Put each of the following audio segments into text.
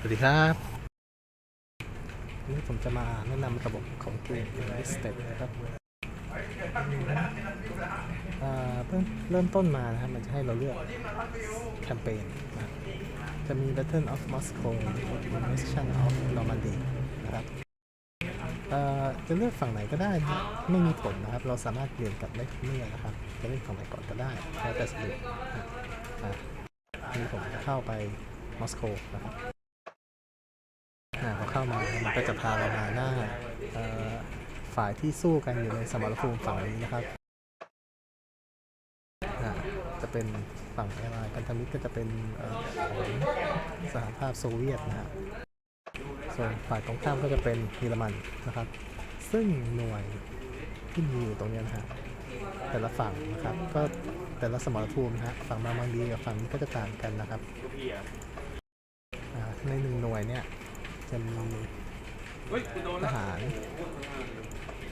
สวัสดีครับวันนี้ผมจะมาแนะนำระบบของเกม Step นะครับอ่าเริ่มเริ่มต้นมานะครับ มันจะให้เราเลือกแคมเปญนะครับจะมี Battle of Moscow Invasion of Normandy นะครับเอ่อจะเลือกฝั่งไหนก็ได้นะครับไม่มีผลนะครับ เราสามารถเปลี่ยนกลับได้ทุกเมื่อนะครับ จะเล่นฝั่งไหนก่อนก็ได้แล้วแต่สะดวกนะอะนี่ผมจะเข้าไปมอสโกนะครับอ่า พอเข้ามามันก็จะพาเรามาหน้าฝ่ายที่สู้กันอยู่ในสมรภูมิฝั่งนี้นะครับ จะเป็นฝั่งอะไรกันทมิตรก็จะเป็นของสหภาพโซเวียตนะฮะส่วนฝ่ายตรงข้ามก็จะเป็นเยอรมันนะครับ ซึ่งหน่วยที่มีอยู่ตรงนี้นะฮะแต่ละฝั่งนะครับก็แต่ละสมรภูมินะฮะฝั่งมามังดีกับฝั่งนี้ก็จะต่างกันนะครับในหนึ่งหน่วยเนี่ย จะมีทหาร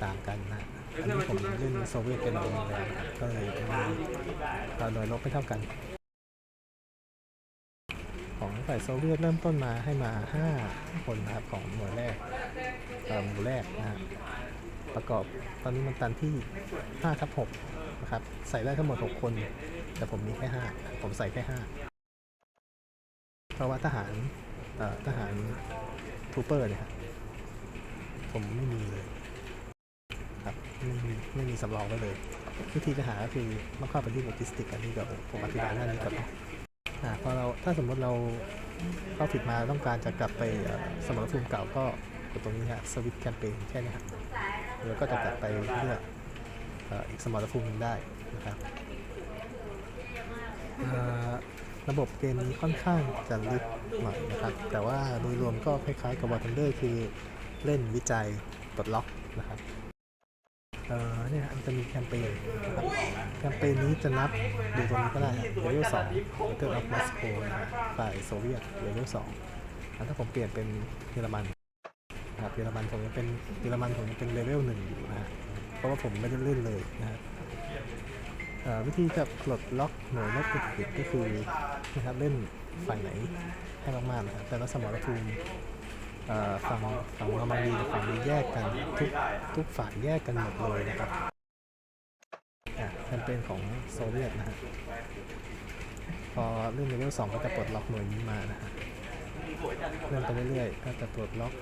ต่างกันนะอันนี้ผมเล่นโซเวียตเป็นโรงแรมก็เลยมีเราหน่วยรบไม่เท่ากัน ของฝ่ายโซเวียตเริ่มต้นมาให้มา 5 คนนะครับของหน่วยแรกหมู่แรกนะประกอบตอนนี้มันตันที่5ทับ6นะครับใส่ได้ทั้งหมด 6 คน แต่ผมมีแค่ 5 ผมใส่แค่ 5 เพราะว่าทหารทหาร ทูเปอร์เนี่ยครับผมไม่มีเลยครับไม่มีไม่มีสำรองไว้เลย วิธีจะหาก็คือต้องเข้าไปที่โลจิสติกอันนี้ก่อนผมอธิบายหน้านี้ก่อนนะอ่าพอเราถ้าสมมติเราเข้าผิดมาต้องการจะกลับไปเอ่อสมรภูมิเก่าก็กดตรงนี้ฮะสวิตแคมเปญแค่นี้ครับแล้วก็จะกลับไปเลือกอีกสมรภูมิหนึ่งได้นะครับ ระบบเกมนี้ค่อนข้างจะลึกหน่อยนะครับ แต่ว่าโดยรวมก็คล้ายๆกับ War Thunder คือเล่นวิจัยปลดล็อกนะครับเออเนี่ยมันจะมีแคมเปญนะครับแคมเปญนี้จะนับดูตรงนี้ก็ได้เลเวลสองเกิดออฟมอสโกนะครับฝ่ายโซเวียตเลเวลสองถ้าผมเปลี่ยนเป็นเยอรมันนะครับเยอรมันผมยังเป็นเยอรมันผมยังเป็นเลเวลหนึ่งอยู่นะเพราะว่าผมไม่ได้เล่นเลยนะฮะเอ่อ วิธีจะปลดล็อกหน่วยรบผิดก็คือนะครับเล่นฝ่ายไหนให้มากๆนะครับแต่ละสมรภูมิฝั่งฝั่งนอรมาดีกับฝั่งนี้แยกกันทุกทุกฝ่ายแยกกันหมดเลยนะครับอะแคมเปญของโซเวียตนะฮะพอเล่นเลเวลสองก็จะปลดล็อกหน่วยนี้มานะฮะเล่นไปเรื่อยๆก็จะปลดล็อก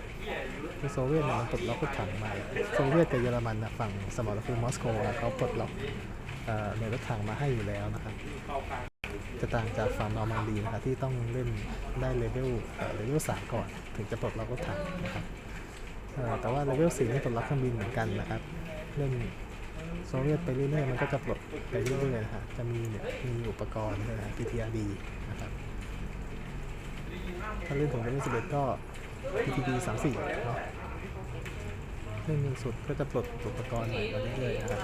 คือโซเวียตเนี่ยมันปลดล็อกทุกถังมาโซเวียตกับเยอรมันนะฝั่งสมรภูมิมอสโกเขาปลดล็อก หน่วยรถถังมาให้อยู่แล้วนะครับจะต่างจากฝั่งนอร์มันดีนะครับที่ต้องเล่นได้เลเวลเลเวลสามก่อนถึงจะปลดล็อกรถถังนะครับแต่ว่าเลเวลสี่นี่ปลดล็อกเครื่องบินเหมือนกันนะครับเล่นโซเวียตไปเรื่อยๆมันก็จะปลดไปเรื่อยๆนะฮะจะมีเนี่ยมีอุปกรณ์ด้วยนะ PTRD นะครับถ้าเล่นถึงเลเวลสิบเอ็ดก็ PTD สามสี่เนาะเล่นจนสุดก็จะปลดอุปกรณ์ใหม่มาเรื่อยๆนะครับ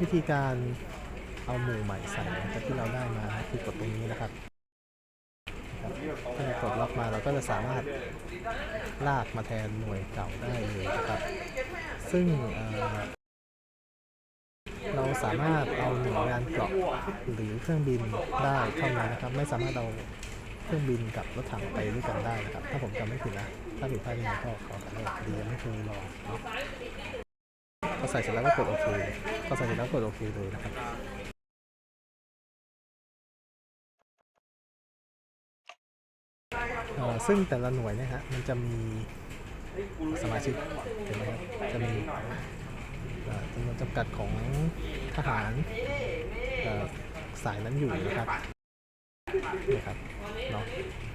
วิธีการเอาหมู่ใหม่ใส่นะครับที่เราได้มาคือกดตรงนี้นะครับถ้ากดล็อกมาเราก็จะสามารถลากมาแทนหน่วยเก่าได้เลยนะครับ ซึ่งเเราสามารถเอาหน่วยงานเกราะหรือเครื่องบินได้เท่านั้นนะครับ ไม่สามารถเอาเครื่องบินกับรถถังไปด้วยกันได้นะครับ ถ้าผมจำไม่ผิดนะ ถ้าผิดพลาดยังไงก็ขออโทษดียังไม่เคยลองนะ อใส่เสร็จแล้วก็กดโอเคพอใส่เสร็จแล้วกดโอเคเลยนะครับซึ่งแต่ละหน่วยเนี่ยฮะมันจะมีสมาชิกเห็นไหมครับจะมีจำนวนจำกัดของทหารสายนั้นอยู่นะครับนี่ครับเนาะเอ่อ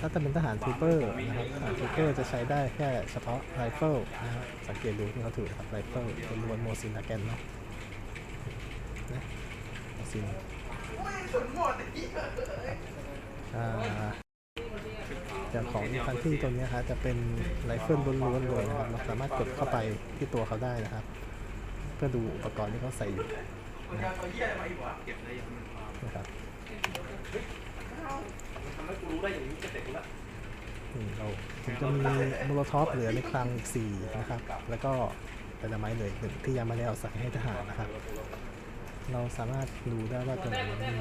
ถ้าจะเป็นทหารทูเปอร์นะครับทหารทูเปอร์จะใช้ได้แค่เฉพาะไรเฟิลนะฮะสังเกตดูที่เขาถือนะครับไรเฟิลเป็นล้วนโมซินดาแกนเนาะนะโมซินอ่าจากของทันที่ตัวนี้ครับจะเป็นไรเฟิลล้วนๆเลยนะครับเราสามารถกดเข้าไปที่ตัวเขาได้นะครับ เพื่อดูอุปกรณ์ที่เขาใส่อยู่นะครับ นะครับอืมเราผมจะมีโมโลท็อปเหลือในคลังอีกสี่นะครับ แล้วก็ไดนาไมต์เหลยหนึ่งที่ยังไม่ได้เอาใส่ให้ทหารนะครับ เราสามารถดูได้ว่าตัวไหนมันมี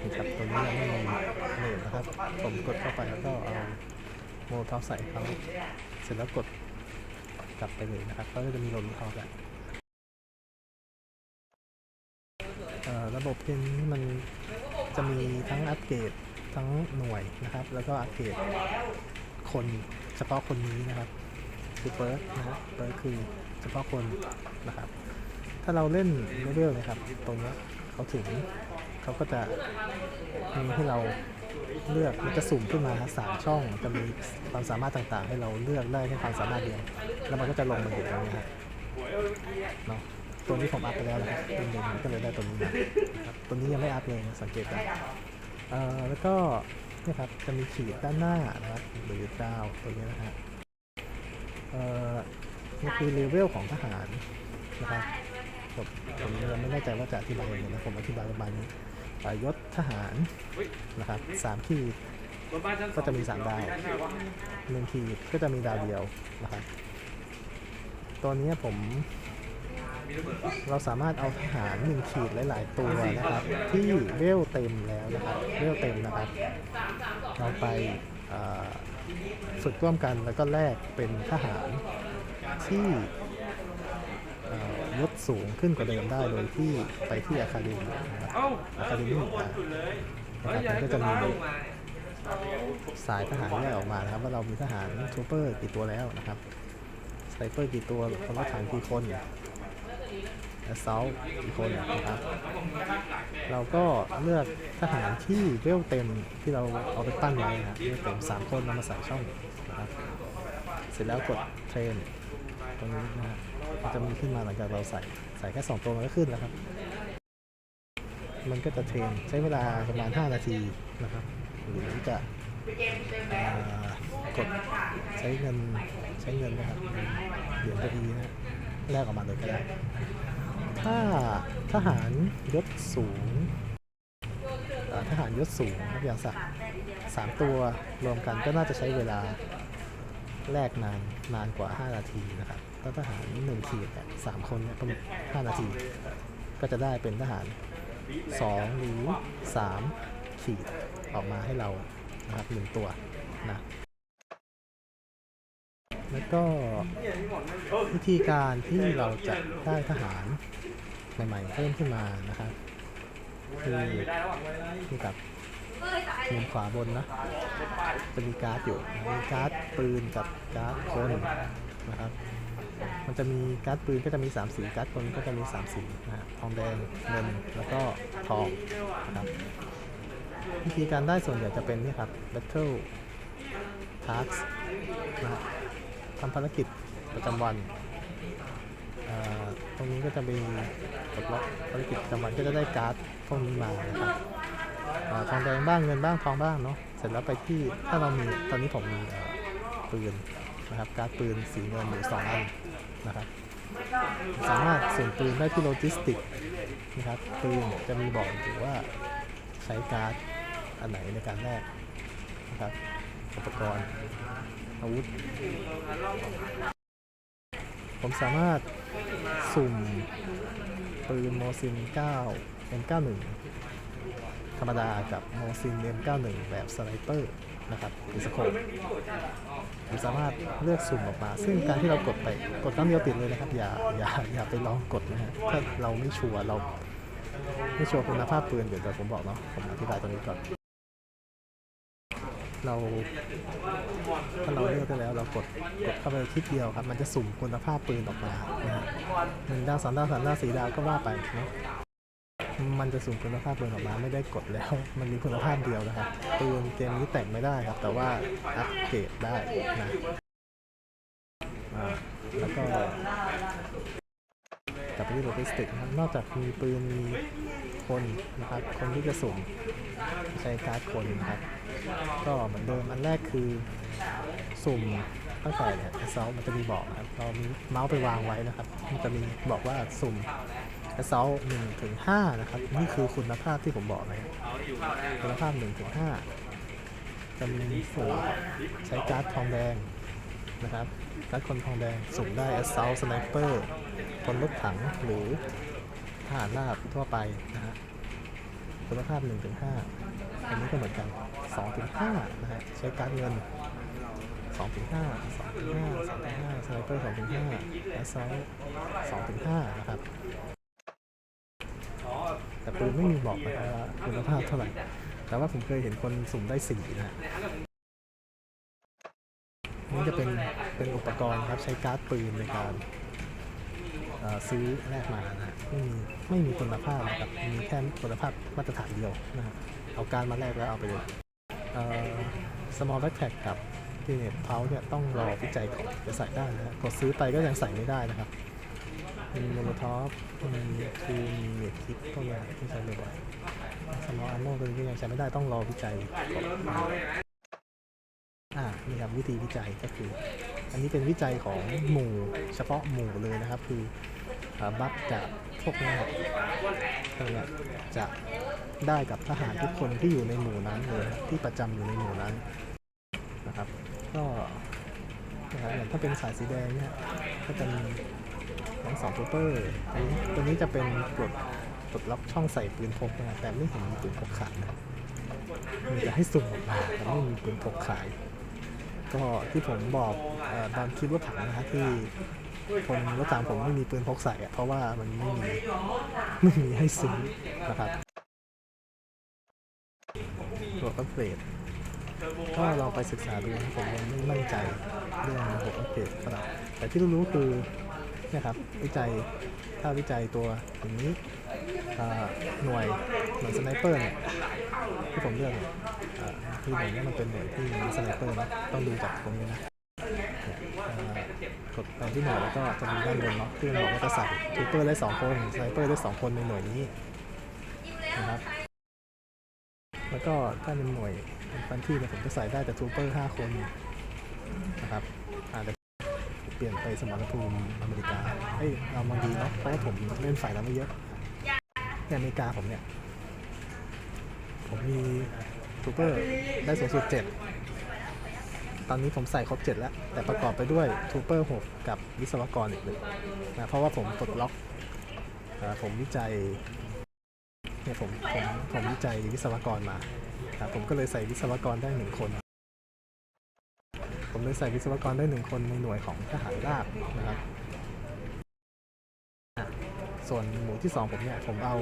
นี่ครับตัวนี้ยังไม่มีเนมนะครับ ผมกดเข้าไปแล้วก็เอาโมโลท็อปใส่เขาเสร็จแล้วกดกลับไปเลยนะครับ ก็จะมีโมโลท็อปแหละระบบเกมนี้มัน จะมีทั้งอัปเกรดทั้งหน่วยนะครับ แล้วก็อัปเกรดคนเฉพาะคนนี้นะครับ คือเปิร์กนะครับเปิร์กคือเฉพาะคนนะครับ ถ้าเราเล่นเลเวลนะครับ ตรงนี้เขาถึงเขาก็จะมีให้เราเลือกมันจะสุ่มขึ้นมาสามช่องจะมีความสามารถต่างๆ ให้เราเลือกได้แค่ความสามารถเดียว แล้วมันก็จะลงมาอยู่ตรงนี้ครับเนาะ ตัวนี้ผมอัพไปแล้วนะครับเป็นหนึ่งก็เลยได้ตัวนี้นะครับตัวนี้ยังไม่อัพเลยสังเกตได้เอ่อแล้วก็นี่ครับจะมีขีดด้านหน้านะครับหรือดาวตัวนี้นะฮะเอ่อนี่คือเลเวลของทหารนะครับผมผมยังไม่แน่ใจว่าจะอธิบายยังไงนะผมอธิบายประมาณนี้ยศทหารนะครับสามขีดก็จะมีสามดาวหนึ่งขีดก็จะมีดาวเดียวนะครับตัวนี้ผม เราสามารถเอาทหารหนึ่งขีดหลาย ๆ ตัวนะครับ ที่เวลเต็มแล้วนะครับเวลเต็มนะครับเราไปอ่าฝึกร่วมกันแล้วก็แลกเป็นทหารที่เอ่อยศสูงขึ้นกว่าเดิมได้โดยที่ไปที่อะคาเดมีนะครับเอ้าอะคาเดมีนะครับมันก็จะมีสายทหารแยกออกมานะครับ ว่าเรามีทหารทูเปอร์กี่ตัวแล้วนะครับสไนเปอร์กี่ตัวคนรถถังกี่คน แอสซอลกี่คนนะครับ เราก็เลือกทหารที่เวลเต็มที่เราเอาไปตั้งไว้นะครับเวลเต็มสามคนนำมาใส่ช่องนะครับ เสร็จแล้วกดเทรนตรงนี้นะฮะมันจะมีขึ้นมาหลังจากเราใส่ใส่แค่ 2 ตัวมันก็ขึ้นแล้วครับ มันก็จะเทรนใช้เวลาประมาณ 5 นาทีนะครับ หรือจะกดใช้เงินใช้เงินนะครับเหรียญตัวดีนะแลกออกมาเลยก็ได้ ถ้าทหารยศสูงทหารยศสูงอย่างสักสามตัวรวมกันก็น่าจะใช้เวลาแรกนานนานกว่า 5 นาทีนะครับถ้าทหารหนึ่งขีดสามคนเนี่ยต้อง5นาที ก็จะได้เป็นทหาร 2 หรือ 3 ขีดออกมาให้เรานะครับหนึ่งตัวนะ แล้วก็วิธีการที่เราจะได้ทหารใหม่ๆเพิ่มขึ้นมานะครับคือนี่ครับมุมขวาบนนะจะมีการ์ดอยู่มีการ์ดปืนกับการ์ดคนนะครับ มันจะมีการ์ดปืนก็จะมี 3 สีการ์ดคนก็จะมี 3 สีนะทองแดงเงินแล้วก็ทองนะครับวิธีการได้ส่วนใหญ่จะเป็นนี่ครับ Battle task นะ ทำภารกิจประจำวันตรงนี้ก็จะมีกดล็อกภารกิจประจำวันก็จะได้การ์ดพวกนี้มานะครับอทองแดงบ้างเงินบ้างทองบ้างเนาะเสร็จแล้วไปที่ถ้าเรามีตอนนี้ผมมีปืนนะครับการ์ดปืนสีเงินอยู่สองอันนะครับสามารถส่งปืนได้ที่โลจิสติกนะครับปืนจะมีบอกอยู่ว่าใช้การ์ดอันไหนในการแลกนะครับอุปกรณ์ อาวุธ ผมสามารถสุ่มปืนโมซิน 9 M91 ธรรมดากับโมซิน M91 แบบสไนเปอร์นะครับหรือสโคปผมสามารถเลือกสุ่มออกมา ซึ่งการที่เรากดไปกดครั้งเดียวติดเลยนะครับ อย่าอย่าอย่าไปลองกดนะฮะถ้าเราไม่ชัวร์เราไม่ชัวร์คุณภาพปืนเดี๋ยวเดี๋ยวผมบอกเนาะผมอธิบายตรงนี้ก่อน เราถ้าเราเลือกได้แล้วเรากดกดเข้าไปคลิกเดียวครับ มันจะสุ่มคุณภาพปืนออกมานะฮะหนึ่งดาวสองดาวสามดาวสี่ดาวก็ว่าไปเนาะมันจะสุ่มคุณภาพปืนออกมาไม่ได้กดแล้ว มันมีคุณภาพเดียวนะครับปืนเกมนี้แต่งไม่ได้ครับ แต่ว่าอัปเกรดได้นะแล้วก็กลับไปที่โลจิสติกนะครับนอกจากมีปืนมี คนนะครับ คนที่จะสุ่มใช้การ์ดคนนะครับ ก็เหมือนเดิมอันแรกคือสุ่มตั้งแต่เนี่ยเซลมันจะมีบอกนะครับเรามีเมาส์ไปวางไว้นะครับ มันจะมีบอกว่าสุ่มแอสซอลหนึ่งถึงห้านะครับ นี่คือคุณภาพที่ผมบอกนะครับคุณภาพหนึ่งถึงห้าจะมีสุ่มใช้การ์ดทองแดงนะครับการ์ดคนทองแดงสุ่มได้แอสซอลสไนเปอร์คนรถถังหรือ ทหารราบทั่วไปนะฮะคุณภาพ1-5อันนี้ก็เหมือนกัน2-5นะฮะใช้การเงิน2-5 2-5 2-5สไนเปอร์2-5และไซส์2-5นะครับ แต่ปืนไม่มีบอกนะครับว่าคุณภาพเท่าไหร่ แต่ว่าผมเคยเห็นคนสุ่มได้ 4 นะฮะนี่จะเป็นเป็นอุปกรณ์ครับใช้การ์ดปืนในการ ซื้อแลกมานะไม่มีไม่มีคุณภาพนะครับมีแค่คุณภาพมาตรฐานเดียวนะเอาการมาแลกแล้วเอาไปเลยเอ่อ small backpack กับทีเนี่ยเพาเนี่ยต้องรอวิจัยก่อนจะใส่ได้นะกดซื้อไปก็ยังใส่ไม่ได้นะครับมีโมโนท็อปมีคือมีเน็ตคิดพวกเนี้ยที่ใช้บ่อยๆ small ammo ตัวนี้ก็ยังใช้ไม่ได้ต้องรอวิจัยก่อนอ่านี่ครับวิธีวิจัยก็คือ อันนี้เป็นวิจัยของหมู่เฉพาะหมู่เลยนะครับ คือ บัฟจากพวกนี้ยครับพวกเนี้จะได้กับทหารทุกคนที่อยู่ในหมู่นั้นเลยที่ประจำอยู่ในหมู่นั้นนะครับ ก็นะครับอย่างถ้าเป็นสายสีแดงเนี่ยก็จะมีทั้งสองทูเปอร์ตัวนี้จะเป็นปลดปลดล็อกช่องใส่ปืนพกนะแต่ไม่เห็นมีปืนพกขายนะมีแต่ให้สุ่มออกมาแต่ไม่มีปืนพกขาย ก็ที่ผมบอกตอนคลิปรถถังนะฮะที่ คนรถถังผมไม่มีปืนพกใส่อะเพราะว่ามันไม่มีไม่มีให้ซื้อนะครับตัวอัปเกรดก็ลองไปศึกษาดูผมยังไม่มั่นใจเรื่องระบบอัปเกรดเท่าไหร่แต่ที่รู้ๆคือเนะครับวิจัยถ้าวิจัยตัวอย่างนี้หน่วยหน่วยสไนเปอร์เนี่ยที่ผมเลือกเนี่ยอ่าที่หน่วยนี้มันเป็นหน่วยที่มีสไนเปอร์นะต้องดูจากตรงนี้นะ กดไปที่หน่วยแล้วก็จะมีด้านบนเนาะที่มันบอกว่าจะใส่ทูเปอร์ได้สองคนสไนเปอร์ได้สองคนในหน่วยนี้นะครับแล้วก็ถ้าเป็นหน่วยฟันที่เนี่ยผมจะใส่ได้แต่ทูเปอร์ห้าคนนะครับอาจจะเปลี่ยนไปสมรภูมิอเมริกาเอ้ยเอามาดีเนาะเพราะว่าผมเล่นฝ่ายนั้นไม่เยอะในอเมริกาผมเนี่ยผมมีทูเปอร์ได้สูงสุดเจ็ด ตอนนี้ผมใส่ครบเจ็ดแล้ว แต่ประกอบไปด้วยทูเปอร์หกกับวิศวกรอีกหนึ่งนะเพราะว่าผมปลดล็อกผมวิจัยเนี่ยผมผมผมวิจัยวิศวกรมาครับผมก็เลยใส่วิศวกรได้หนึ่งคน ผมเลยใส่วิศวกรได้หนึ่งคนในหน่วยของทหารราบนะครับส่วนหมู่ที่สองผมเนี่ยผมเอา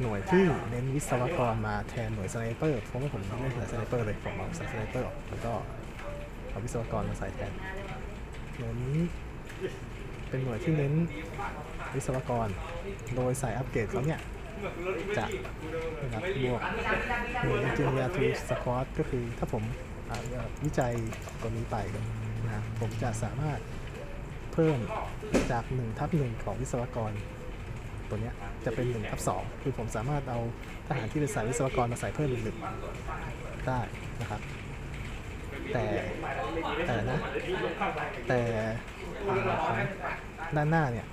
หน่วยที่เน้นวิศวกรมาแทนหน่วยสไนเปอร์เพราะว่าผมไม่ใส่สไนเปอร์เลยผมเอาส่สไนเปอร์ออกแล้วก็ เอาวิศวกรมาใส่แทนหน่วยนี้เป็นหน่วยที่เน้นวิศวกร โดยใส่อัปเกรดเขาเนี่ยจะนะครับบวกหน่วย Engineer to Squad ก็คือถ้าผมวิจัยตัวนี้ไปนะผมจะสามารถเพิ่มจาก1ทับ1ของวิศวกร ตัวเนี้ยจะเป็น1ทับ2คือผมสามารถเอาทหารที่เป็นสายวิศวกรมาใส่เพิ่มอีกหนึ่งได้นะครับ แต่แต่นะแต่อ่างด้านหน้าเนี่ย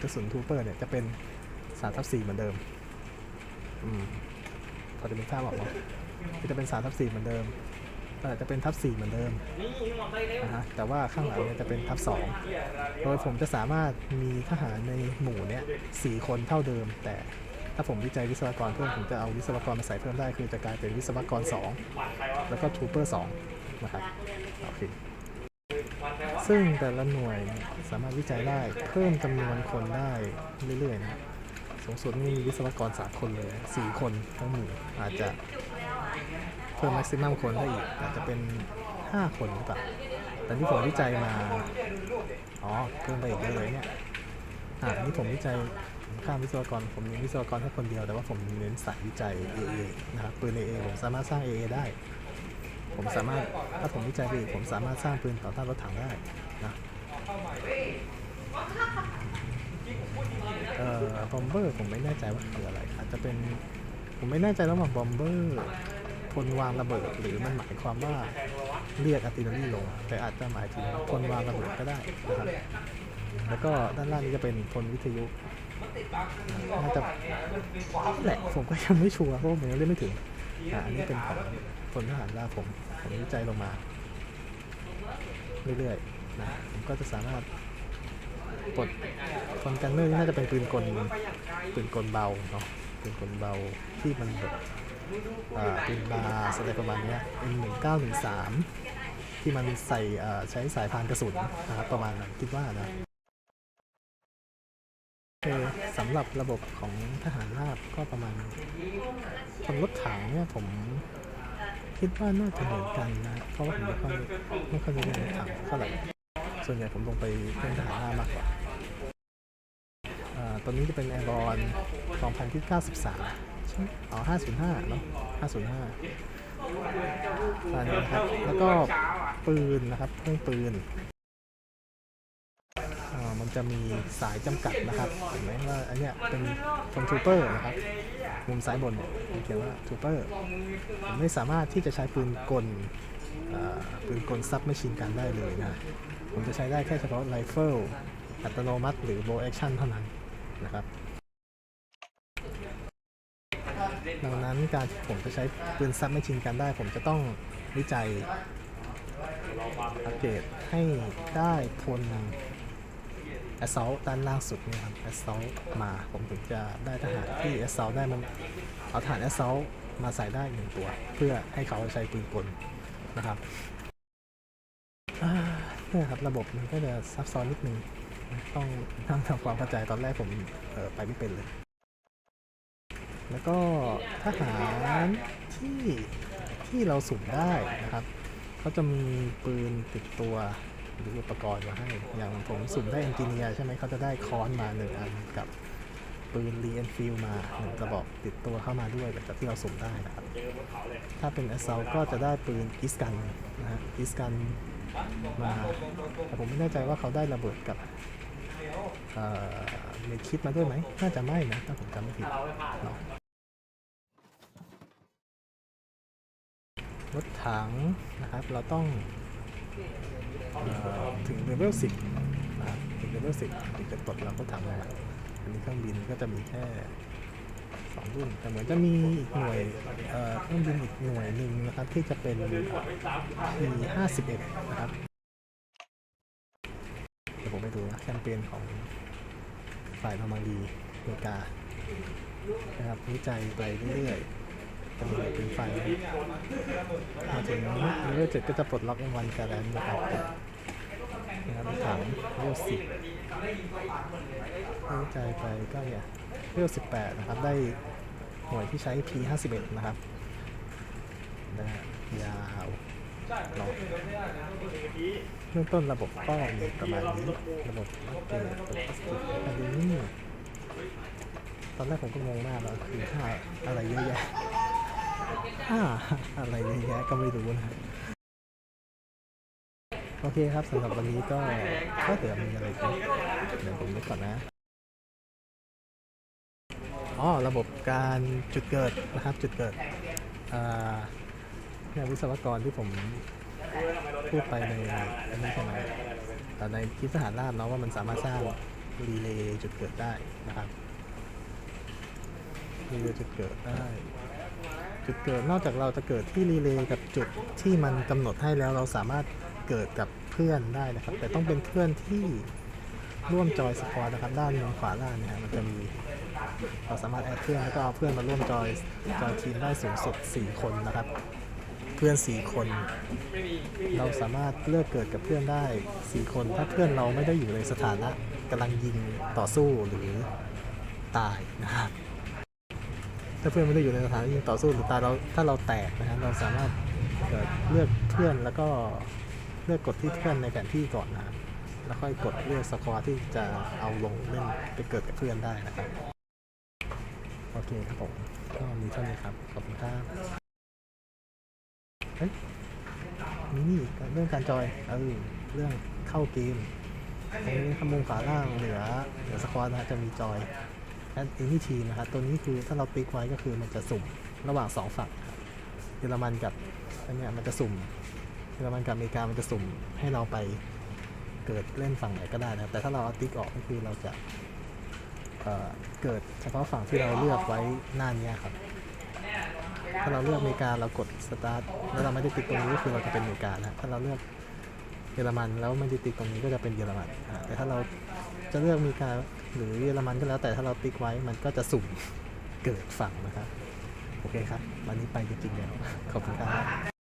กระสุนทูเปอร์เนี่ยจะเป็นสามทับสี่เหมือนเดิมอืมพอจะเป็นภาพออกเนาะจะเป็นสามทับสี่เหมือนเดิมเออจะเป็นทับสี่เหมือนเดิมนะฮะแต่ว่าข้างหลังเนี่ยจะเป็นทับสองโดยผมจะสามารถมีทหารในหมู่เนี้ยสี่คนเท่าเดิม แต่ถ้าผมวิจัยวิศวกรเพิ่มผมจะเอาวิศวกรมาใส่เพิ่มได้ คือจะกลายเป็นวิศวกรสองแล้วก็ทูเปอร์สอง นะครับโอเคซึ่งแต่ละหน่วยสามารถวิจัยได้เพิ่มจำนวนคนได้เรื่อยๆนะครับสูงสุดมีวิศวกรสามคนเลยสี่คนทั้งหมู่อาจจะเพิ่มแม็กซิมัมคนได้อีก อาจจะเป็นห้าคนหรือเปล่าแต่ที่ผมวิจัยมา อ๋อ เพิ่มไปอีกเยอะเลยเนี่ยอ่านี่ผมวิจัยข้ามวิศวกร ผมมีวิศวกรแค่คนเดียว แต่ว่าผมเน้นสายวิจัย AA นะครับ ปืน AA ผมสามารถสร้าง AA ได้ ผมสามารถถ้าผมวิจัยไปอีกผมสามารถสร้างปืนต่อต้านรถถังได้นะเอ่อบอมเบอร์ผมไม่แน่ใจว่าคืออะไรอาจจะเป็นผมไม่แน่ใจระหว่างบอมเบอร์พลวางระเบิดหรือมันหมายความว่าเรียกอาร์ติลเลอรี่ลง แต่อาจจะหมายถึงพลวางระเบิดก็ได้นะครับแล้วก็ด้านล่างนี้จะเป็นพลวิทยุน่าจะแหละผมก็ยังไม่ชัวร์เพราะผมยังเล่นไม่ถึงอ่าอันนี้เป็นของ พลทหารราผมผมวิจัยลงมา เรื่อยๆนะผมก็จะสามารถปลดคอนกันเนอร์นี่น่าจะเป็นปืนกลปืนกลเบาเนาะปืนกลเบาที่มันแบบปืนบาร์อะไรประมาณเนี้ย M1913 ที่มันใส่ใช้สายพานกระสุนนะครับประมาณนั้นคิดว่านะโอเคสำหรับระบบของทหารราบก็ประมาณคนรถถังเนี่ยผม คิดว่าน่าจะเหมือนกันนะเพราะว่าผมไม่ค่อยไม่ค่อยได้เล่นรถถังเท่าไหร่ส่วนใหญ่ผมลงไปเล่นทหารรามากกว่าตอนนี้จะเป็นแอร์บอล2093ใช่ไหมอ๋อ505เนอะ505ตอนนี้นะครับแล้วก็ปืนนะครับเครื่องปืนมันจะมีสายจำกัดนะครับเห็นไหมว่าอันเนี้ยเป็นทงทูเปอร์นะครับ มุมซ้ายบนเนี่ยเขียนว่าทูเปอร์ผมไม่สามารถที่จะใช้ปืนกลปืนกลซับไม่ชินกันได้เลยนะ ผมจะใช้ได้แค่เฉพาะไรเฟิลอัตโนมัติหรือโบแอคชั่นเท่านั้นนะครับ ดังนั้นการที่ผมจะใช้ปืนซับไม่ชินกันได้ ผมจะต้องวิจัยอัปเกรดให้ได้ พล assault ด้านล่างสุดนี่ครับ assault มาผมถึงจะได้ทหารที่ assault ได้มันเอาทหาร assault มาใส่ได้หนึ่งตัว เพื่อให้เขาใช้ปืนกลนะครับเนี่ยครับระบบมันก็จะซับซ้อนนิดนึงต้องนั่งทำความเข้าใจตอนแรกผมไปไม่เป็นเลย แล้วก็ทหารที่ที่เราสุ่มได้นะครับเขาจะมีปืนติดตัว หรืออุปกรณ์มาให้ อย่างผมสุ่มได้เอนจิเนียร์ใช่ไหมเขาจะได้ค้อนมาหนึ่งอันกับปืนรีเอนฟิลมาหนึ่งกระบอกติดตัวเข้ามาด้วยแบบที่เราสุ่มได้นะครับ ถ้าเป็น a s s a u l t ก็จะได้ปืนอิสกันนะฮะอิสกันมาแต่ผมไม่แน่ใจว่าเขาได้ระเบิดกับเอ่อมีคิดมาด้วยไหม น่าจะไม่นะ ถ้าผมจำไม่ผิดเนาะรถถังนะครับ เราต้อง ถึงเลเวล10นะครับถึงเลเวล10ถึงจะปลดล็อกรถถังมาอันนี้เครื่องบินก็จะมีแค่สองรุ่นแต่เหมือนจะมีอีกหน่วยเครื่องบินอีกหน่วยหนึ่งนะครับ ที่จะเป็น P51 นะครับเดี๋ยวผมไปดูนะแคมเปญของฝ่ายนอร์มังดีอเมริกานะครับวิจัยไปเรื่อยๆ จะมีเป็นฝ่ายมาถึงเลเวลเจ็ดก็จะปลดล็อก M1 การันนะครับนะครับถังเลเวลสิบวิจัยไปก็เนี่ยเลเวลสิบแปดนะครับ ได้หน่วยที่ใช้ P51 นะครับนะฮะยาวลองเบื้องต้นระบบก็มีประมาณนี้ ระบบอัปเกรดระบบอัปเกรดอันนี้ตอนแรกผมก็งงมากแล้วคือค่าอะไรเยอะแยะ อะไรเยอะแยะก็ไม่รู้นะโอเคครับสำหรับวันนี้ก็ก็เดี๋ยวมีอะไรกันเดี๋ยวผมนึกก่อนนะอ๋อระบบการจุดเกิดนะครับจุดเกิดอ่าเนี่ยวิศวกรที่ผมพูดไปในอันนี้ใช่ไหมแต่ในคลิปทหารราบเนาะว่ามันสามารถสร้างรีเลย์จุดเกิดได้นะครับรีเลย์จุดเกิดได้ จุดเกิด นอกจากเราจะเกิดที่รีเลย์กับจุดที่มันกำหนดให้แล้วเราสามารถเกิดกับเพื่อนได้นะครับ แต่ต้องเป็นเพื่อนที่ร่วมจอยสควอตนะครับ ด้านขวาล่างเนี่ยมันจะมีเราสามารถแอดเพื่อนแล้วก็เอาเพื่อนมาร่วมจอยจอยทีมได้สูงสุด 4 คนนะครับ เพื่อน 4 คน เราสามารถเลือกเกิดกับเพื่อนได้ 4 คน ถ้าเพื่อนเราไม่ได้อยู่ในสถานะกำลังยิงต่อสู้หรือตายนะครับ ถ้าเพื่อนไม่ได้อยู่ในสถานยิงต่อสู้หรือตายเราถ้าเราแตกนะครับเราสามารถเลือกเพื่อนแล้วก็เลือกกดที่เพื่อนในแผนที่ก่อนนะครับแล้วค่อยกดเลือกสควอตที่จะเอาลงเล่นไปเกิดกับเพื่อนได้นะครับโอเคครับผมก็มีเท่านี้ครับขอบคุณครับนี่นี่เรื่องการจอยเออเรื่องเข้าเกมตรงนี้ขมุมขวาล่างเหนือเหนือสควอตนะจะมีจอย แอดอินิทีนะครับ ตัวนี้คือถ้าเราติ๊กไว้ก็คือมันจะสุ่มระหว่างสองฝั่งเยอรมันกับอันเนี้ยมันจะสุ่มเยอรมันกับอเมริกามันจะสุ่มให้เราไปเกิดเล่นฝั่งไหนก็ได้นะครับ แต่ถ้าเราเอาติ๊กออกก็คือเราจะเเกิดเฉพาะฝั่งที่เราเลือกไว้หน้านี้ครับ ถ้าเราเลือกอเมริกาเรากดสตาร์ทแล้วเราไม่ได้ติ๊กตรงนี้ก็คือเราจะเป็นอเมริกาแล้วถ้าเราเลือกเยอรมันแล้วไม่ได้ติ๊กตรงนี้ก็จะเป็นเยอรมันแต่ถ้าเราจะเลือกอเมริกา หรือเยอรมันก็แล้วแต่ถ้าเราติ๊กไว้มันก็จะสุ่มเกิดฝั่งนะครับ โอเคครับ วันนี้ไปจริงๆแล้ว ขอบคุณครับ